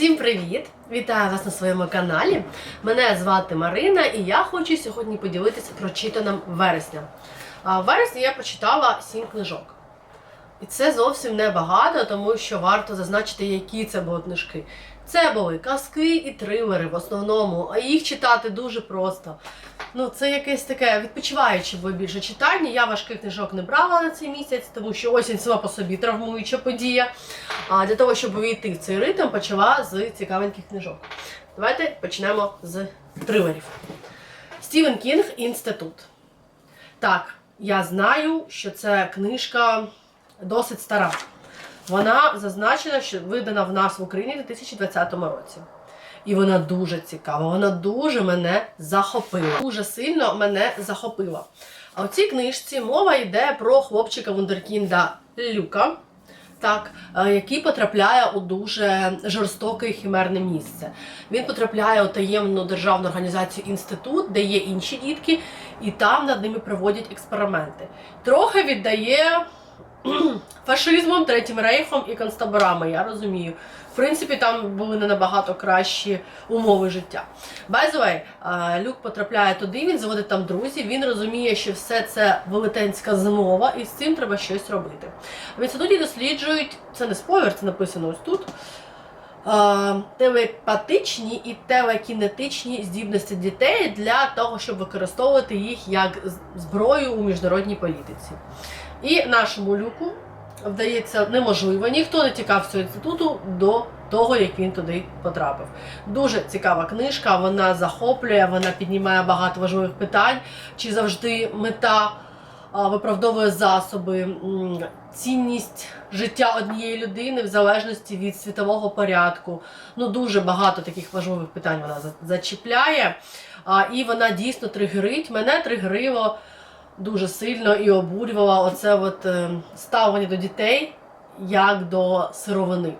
Всім привіт! Вітаю вас на своєму каналі. Мене звати Марина, і я хочу сьогодні поділитися прочитаним вересня. В вересні я прочитала сім книжок. І це зовсім небагато, тому що варто зазначити, які це були книжки. Це були казки і трилери в основному, а їх читати дуже просто. Ну, це якесь таке відпочиваюче було більше читання. Я важких книжок не брала на цей місяць, тому що осінь сама по собі травмуюча подія. А для того, щоб увійти в цей ритм, почала з цікавеньких книжок. Давайте почнемо з трилерів. Стівен Кінг Інститут. Так, я знаю, що це книжка досить стара. Вона зазначена, що видана в нас в Україні у 2020 році. І вона дуже цікава, вона дуже мене захопила. Дуже сильно мене захопила. А в цій книжці мова йде про хлопчика Вундеркінда Люка, так, е, який потрапляє у дуже жорстоке і химерне місце. Він потрапляє у таємну державну організацію інститут, де є інші дітки, і там над ними проводять експерименти. Трохи віддає фашизмом, третім рейхом і концтаборами, я розумію. В принципі, там були не набагато кращі умови життя. By the way, Люк потрапляє туди, він заводить там друзів, він розуміє, що все це велетенська змова, і з цим треба щось робити. В інституті досліджують, це не спойлер, це написано ось тут. Телепатичні і телекінетичні здібності дітей для того, щоб використовувати їх як зброю у міжнародній політиці. І нашому люку вдається неможливо. Ніхто не тікав цього інституту до того, як він туди потрапив. Дуже цікава книжка, вона захоплює, вона піднімає багато важливих питань, чи завжди мета виправдовує засоби, цінність життя однієї людини в залежності від світового порядку. Ну, дуже багато таких важливих питань вона зачіпляє. І вона дійсно тригерить. Мене тригерило дуже сильно і обурювала оце от, е, ставлення до дітей як до сировини,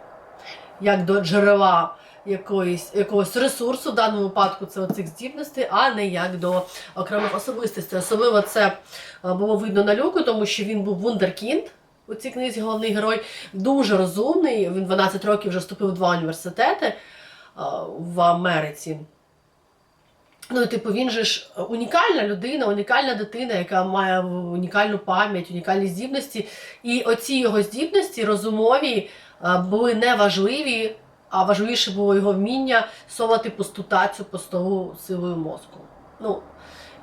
як до джерела якоїсь, якогось ресурсу, в даному випадку це оцих здібностей, а не як до окремих особистостей. Особливо це е, було видно на люку, тому що він був вундеркінд. У цій книзі головний герой дуже розумний. Він 12 років вже вступив в два університети е, в Америці. Ну, типу, він же ж унікальна людина, унікальна дитина, яка має унікальну пам'ять, унікальні здібності. І оці його здібності розумові е, були не важливі, а важливіше було його вміння совати пусту цю по столу силою мозку. Ну,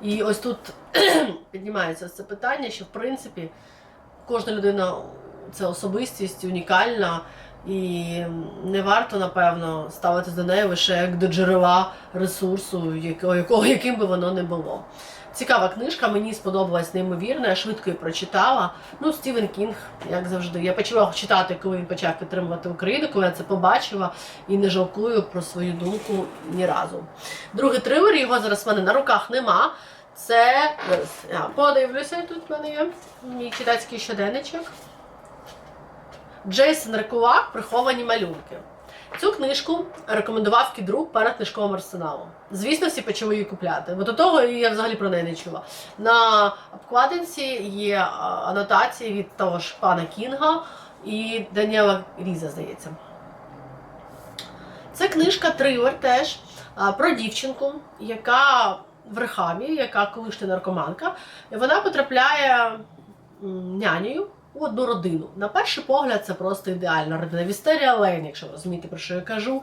і ось тут піднімається це питання, що в принципі кожна людина це особистість унікальна. І не варто, напевно, ставитись до неї лише як до джерела ресурсу, якого, яким би воно не було. Цікава книжка, мені сподобалась неймовірно, я швидко її прочитала. Ну, Стівен Кінг, як завжди. Я почала читати, коли він почав підтримувати Україну, коли я це побачила і не жалкую про свою думку ні разу. Другий трилер, його зараз в мене на руках нема. Це я подивлюся, тут в мене є мій читацький щоденничок. Джейсон Рекулак Приховані малюнки. Цю книжку рекомендував кідрук перед книжковим арсеналом. Звісно, всі почали її купляти, бо до того я взагалі про неї не чула. На обкладинці є анотації від того ж пана Кінга і Даніела Різа, здається. Це книжка трилер теж про дівчинку, яка в рехабі, яка колишня наркоманка, вона потрапляє нянею одну родину. На перший погляд, це просто ідеальна родина. Вістерія Лейн, якщо ви розумієте, про що я кажу.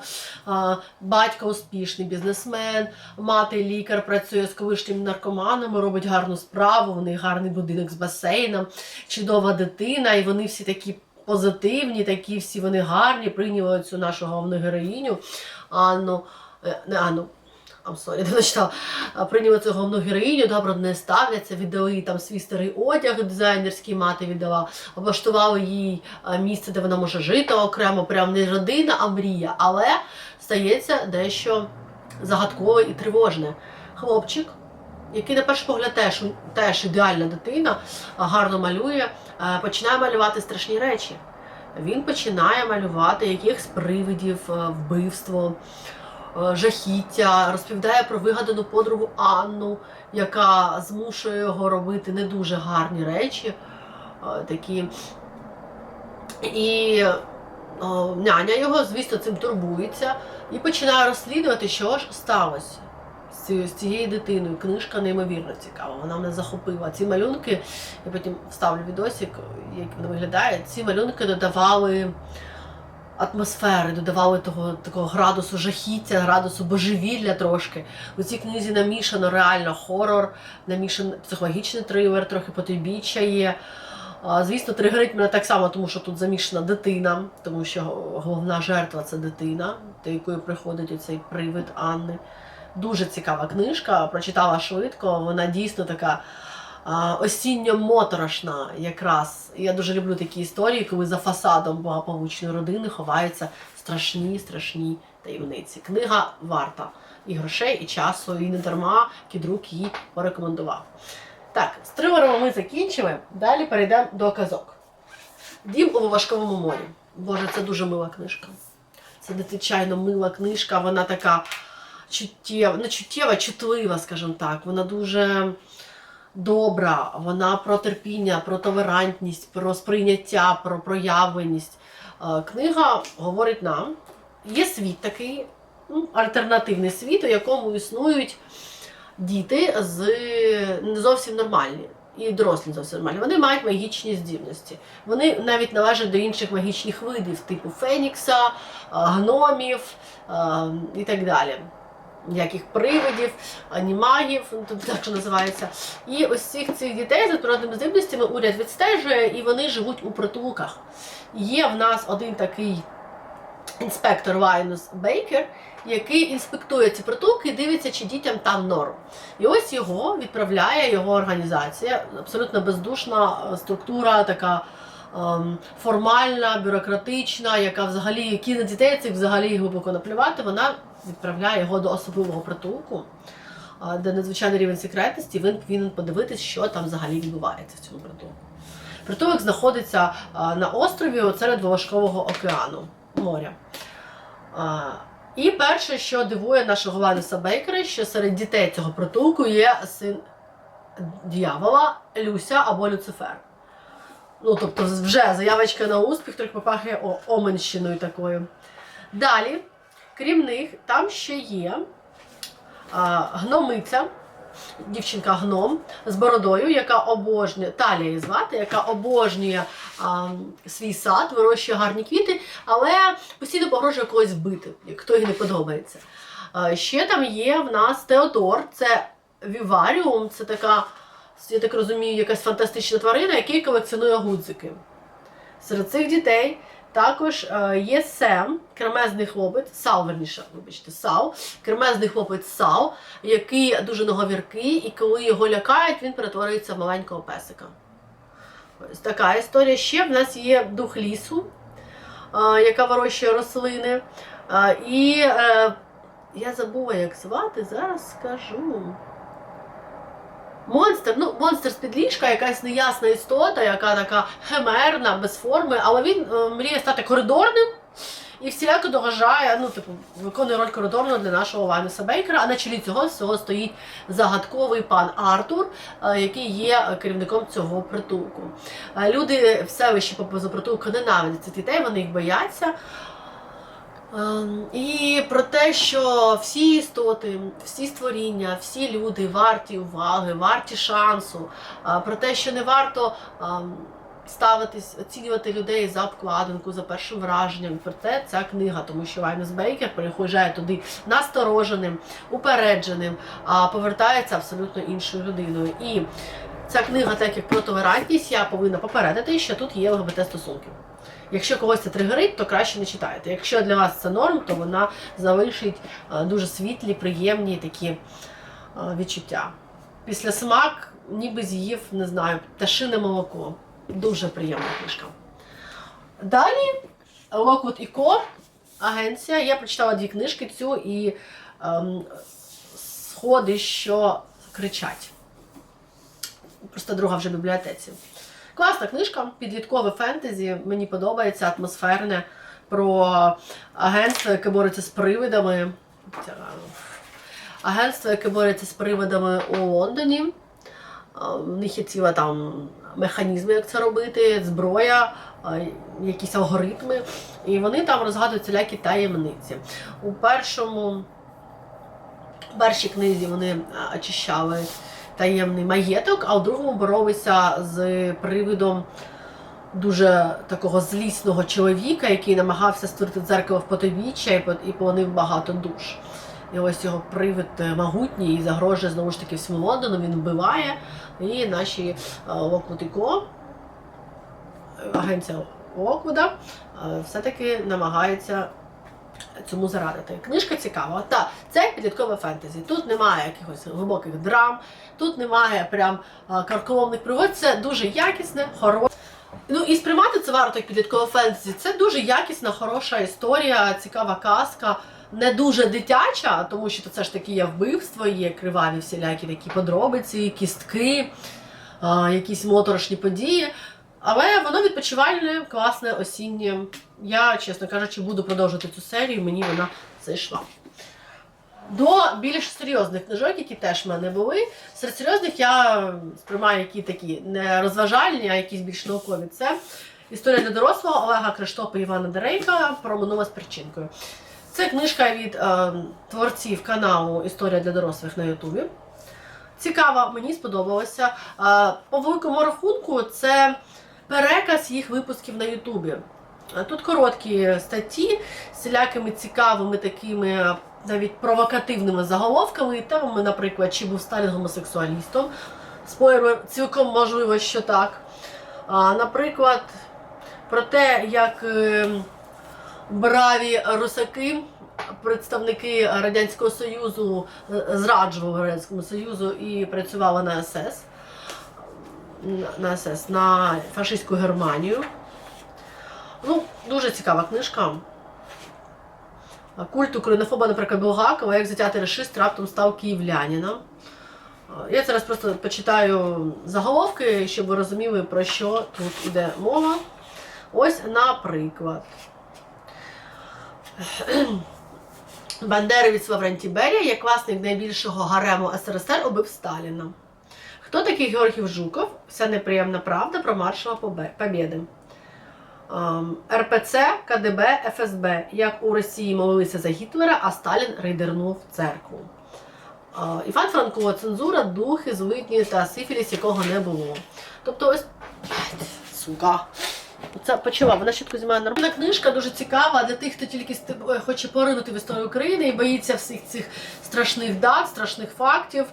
Батько успішний бізнесмен, мати лікар працює з колишніми наркоманами, робить гарну справу, у них гарний будинок з басейном, чудова дитина, і вони всі такі. Позитивні, такі всі вони гарні, прийняли цю нашу головну героїню Анну, е, не Анну, I'm sorry, не. А, Прийняли цю головну героїню, добре до неї ставляться, віддали їй там свій старий одяг дизайнерський мати віддала, облаштували їй місце, де вона може жити окремо, прям не родина, а мрія. Але стається дещо загадкове і тривожне. Хлопчик, який на перший погляд теж, теж ідеальна дитина, гарно малює, починає малювати страшні речі. Він починає малювати якихось привидів, вбивство, жахіття, розповідає про вигадану подругу Анну, яка змушує його робити не дуже гарні речі. е, Такі. І о, няня його, звісно, цим турбується і починає розслідувати, що ж сталося з цією, з цією дитиною. Книжка неймовірно цікава. Вона мене захопила. Ці малюнки, я потім вставлю відосик, як воно виглядає. Ці малюнки додавали атмосфери, додавали того такого градусу жахіття, градусу божевілля трошки. У цій книзі намішано реально хорор, намішаний психологічний трилер, трохи потойбіччя є. Звісно, тригерить мене так само, тому що тут замішана дитина, тому що головна жертва це дитина, до якої приходить оцей привид Анни. Дуже цікава книжка, прочитала швидко. Вона дійсно така осінньо-моторошна якраз. Я дуже люблю такі історії, коли за фасадом благополучної родини ховаються страшні, страшні таємниці. Книга варта і грошей, і часу, і не дарма кідрук її порекомендував. Так, з трилером ми закінчили. Далі перейдемо до казок. Дім у важковому морі. Боже, це дуже мила книжка. Це надзвичайно мила книжка, вона така чуттєва, не чуттєва, чутлива, скажімо так. Вона дуже добра, вона про терпіння, про толерантність, про сприйняття, про проявленість. Е, Книга говорить нам, є світ такий, ну, альтернативний світ, у якому існують діти з не зовсім нормальні. І дорослі зовсім нормальні. Вони мають магічні здібності. Вони навіть належать до інших магічних видів, типу Фенікса, е, гномів е, і так далі. Ніяких привидів, анімагів, ну, так що називається. І ось цих цих дітей з природними здібностями уряд відстежує, і вони живуть у притулках. Є в нас один такий інспектор Вайнус Бейкер, який інспектує ці притулки і дивиться, чи дітям там норм. І ось його відправляє його організація, абсолютно бездушна е, структура, така ем, формальна, бюрократична, яка взагалі, які дітей цих взагалі глибоко наплювати, вона відправляє його до особливого притулку, де надзвичайний рівень секретності, він повинен подивитись, що там взагалі відбувається в цьому притулку. Притулок знаходиться на острові серед Волошкового океану моря. І перше, що дивує нашого Вануса Бейкера, що серед дітей цього притулку є син дьявола Люся або Люцифер. Ну, тобто, вже заявочка на успіх, трохи попахує оменщиною такою. Далі, крім них, там ще є а, гномиця, дівчинка гном з бородою, яка обожнює, Талія звати, яка обожнює а, свій сад, вирощує гарні квіти, але постійно погрожує когось вбити, хто їй не подобається. А, ще там є в нас Теодор, це віваріум, це така, я так розумію, якась фантастична тварина, який колекціонує гудзики. Серед цих дітей також е, є Сем, кремезний хлопець, Сал, верніше, вибачте, Сал, кремезний хлопець Сал, який дуже ноговіркий, і коли його лякають, він перетворюється в маленького песика. Ось така історія. Ще в нас є дух лісу, е, яка вирощує рослини. Е, і я забула, як звати, зараз скажу. Монстр, ну, монстр з-під ліжка, якась неясна істота, яка така химерна, без форми, але він е, мріє стати коридорним і всіляко дорожає, ну, типу, виконує роль коридорного для нашого Вайнуса Бейкера, а на чолі цього всього стоїть загадковий пан Артур, е, який є керівником цього притулку. Е, Люди в селищі поблизу притулку ненавидять дітей, вони їх бояться. Ем, І про те, що всі істоти, всі створіння, всі люди варті уваги, варті шансу, про те, що не варто ем, ставитись, оцінювати людей за обкладинку, за першим враженням. Про це ця книга, тому що Вайнес Бейкер приїжджає туди настороженим, упередженим, а повертається абсолютно іншою людиною. І ця книга, так як про толерантність, я повинна попередити, що тут є ЛГБТ стосунки. Якщо когось це тригерить, то краще не читайте. Якщо для вас це норм, то вона залишить е, дуже світлі, приємні такі е, відчуття. Після смак, ніби з'їв, не знаю, пташине молоко. Дуже приємна книжка. Далі Lockwood Co. агенція. Я прочитала дві книжки цю і ем, сходи, що кричать. Просто друга вже в бібліотеці. Класна книжка, підліткове фентезі. Мені подобається, атмосферне про агентство, яке бореться з привидами. Агентство, яке бореться з привидами у Лондоні. В них є ціла там механізми, як це робити, зброя, якісь алгоритми, і вони там розгадують всілякі таємниці. У першому першій книзі вони очищали таємний маєток, а у другому боролися з привидом дуже такого злісного чоловіка, який намагався створити дзеркало в потовіччя і полонив багато душ. І ось його привид е, могутній і загрожує знову ж таки всьому Лондону, він вбиває. І наші е, Локвуд і Ко, е, агенція Локвуда, все-таки намагається цьому зарадити. Книжка цікава. Та це підліткове фентезі. Тут немає якихось глибоких драм, тут немає прям карколомних пригод. Це дуже якісне, хороше. Ну і сприймати це варто як підліткове фентезі. Це дуже якісна, хороша історія, цікава казка. Не дуже дитяча, тому що це ж таки є вбивство, є криваві всілякі такі подробиці, кістки, якісь моторошні події. Але воно відпочивальне, класне, осіннє. Я, чесно кажучи, буду продовжувати цю серію, мені вона зайшла. До більш серйозних книжок, які теж в мене були. Серед серйозних я сприймаю які такі не розважальні, а якісь більш наукові. Це історія для дорослого Олега Криштопа і Івана Дерейка про минуле з причинкою. Це книжка від е, творців каналу Історія для дорослих на Ютубі. Цікава, мені сподобалося. Е, по великому рахунку, це переказ їх випусків на Ютубі. Е, Тут короткі статті з всілякими цікавими такими е, навіть провокативними заголовками і темами, наприклад, чи був Сталін гомосексуалістом. Спойлер, цілком можливо, що так. А, наприклад, про те, як е, браві русаки, представники Радянського Союзу, е, зраджували Радянському Союзу і працювали на СС. На СС, на фашистську Германію. Ну, дуже цікава книжка. Культ українофоба, наприклад, Булгакова, як затятий рашист раптом став київлянином. Я зараз просто почитаю заголовки, щоб ви розуміли, про що тут іде мова. Ось, наприклад. Бандеровець Лаврентій Берія, як власник найбільшого гарему СРСР, убив Сталіна. Хто такий Георгій Жуков? Вся неприємна правда про маршала Побєди. Ем, РПЦ, КДБ, ФСБ. Як у Росії молилися за Гітлера, а Сталін рейдернув церкву. Е, Іван Франко, цензура, духи, злитні та сифіліс, якого не було. Тобто ось. Сука. Це почала, вона швидко знімає нормальна книжка, дуже цікава для тих, хто тільки е, хоче поринути в історію України і боїться всіх цих страшних дат, страшних фактів,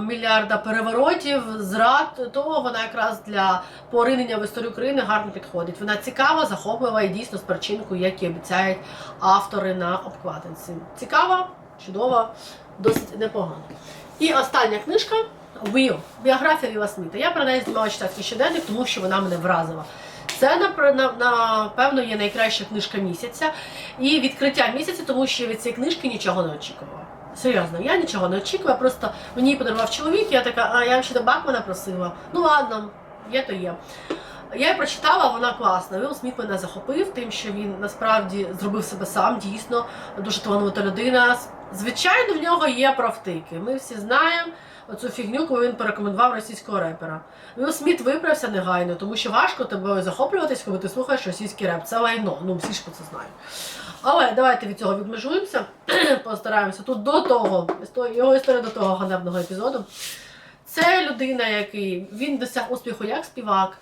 мільярда переворотів, зрад. То вона якраз для поринення в історію України гарно підходить. Вона цікава, захоплива і дійсно з перчинкою, як і обіцяють автори на обкладинці. Цікава, чудова, досить непогана. І остання книжка Віл, біографія Віла Сміта. Я про неї знімала читацький щоденник, тому що вона мене вразила. Це напевно є найкраща книжка місяця. І відкриття місяця, тому що від цієї книжки нічого не очікувала. Серйозно, я нічого не очікувала, просто мені її подарував чоловік, я така, а я ще до Бакмана просила. Ну ладно, є то є. Я її прочитала, вона класна. Вілл Сміт мене захопив, тим, що він насправді зробив себе сам, дійсно, дуже талановита людина. Звичайно, в нього є правтики. Ми всі знаємо оцю фігню, коли він порекомендував російського репера. Вілл Сміт виправся негайно, тому що важко тобою захоплюватись, коли ти слухаєш російський реп. Це лайно, ну всі ж про це знають. Але давайте від цього відмежуємося, постараємося. Тут до того, його історія до того ганебного епізоду. Це людина, який він досяг успіху як співак,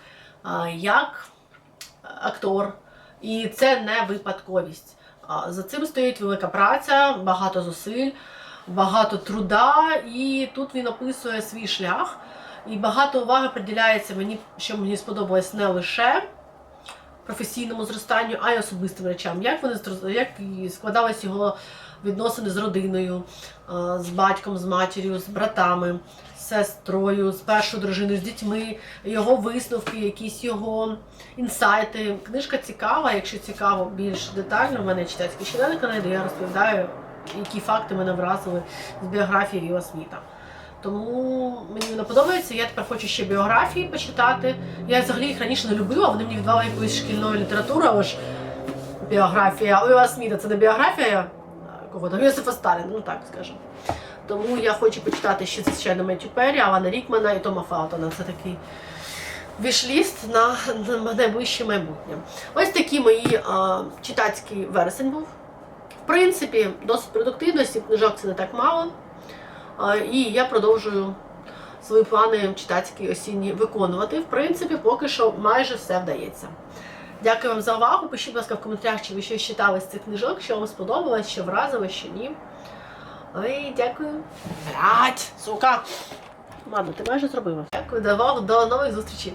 як актор. І це не випадковість. За цим стоїть велика праця, багато зусиль, багато труда, і тут він описує свій шлях. І багато уваги приділяється мені, що мені сподобалось не лише професійному зростанню, а й особистим речам. Як вони як складались його відносини з родиною, з батьком, з матір'ю, з братами, з сестрою, з першою дружиною, з дітьми, його висновки, якісь його інсайти. Книжка цікава, якщо цікаво більш детально, в мене читацький щоденник, де я розповідаю, які факти мене вразили з біографії Віла Сміта. Тому мені вона подобається. Я тепер хочу ще біографії почитати. Я взагалі їх раніше не любила, вони мені віддавали якоюсь шкільною літературою, але ж біографія. Віла Сміта це не біографія кого там Йосифа Сталіна, ну так скажемо. Тому я хочу почитати ще звичайно Меттю Перрі, Алана Рікмана і Тома Фаутона. Це такий вішліст на найближче майбутнє. Ось такий мої а, читацький вересень був. В принципі, досить продуктивно, сім книжок це не так мало. І я продовжую свої плани читацькі осінні виконувати. В принципі, поки що майже все вдається. Дякую вам за увагу. Пишіть, будь ласка, в коментарях, чи ви щось читали з цих книжок, що вам сподобалось, що вразило, що ні. Ой, дякую. Блять, сука. Ладно, ти майже зробила. Дякую, до, до нових зустрічей.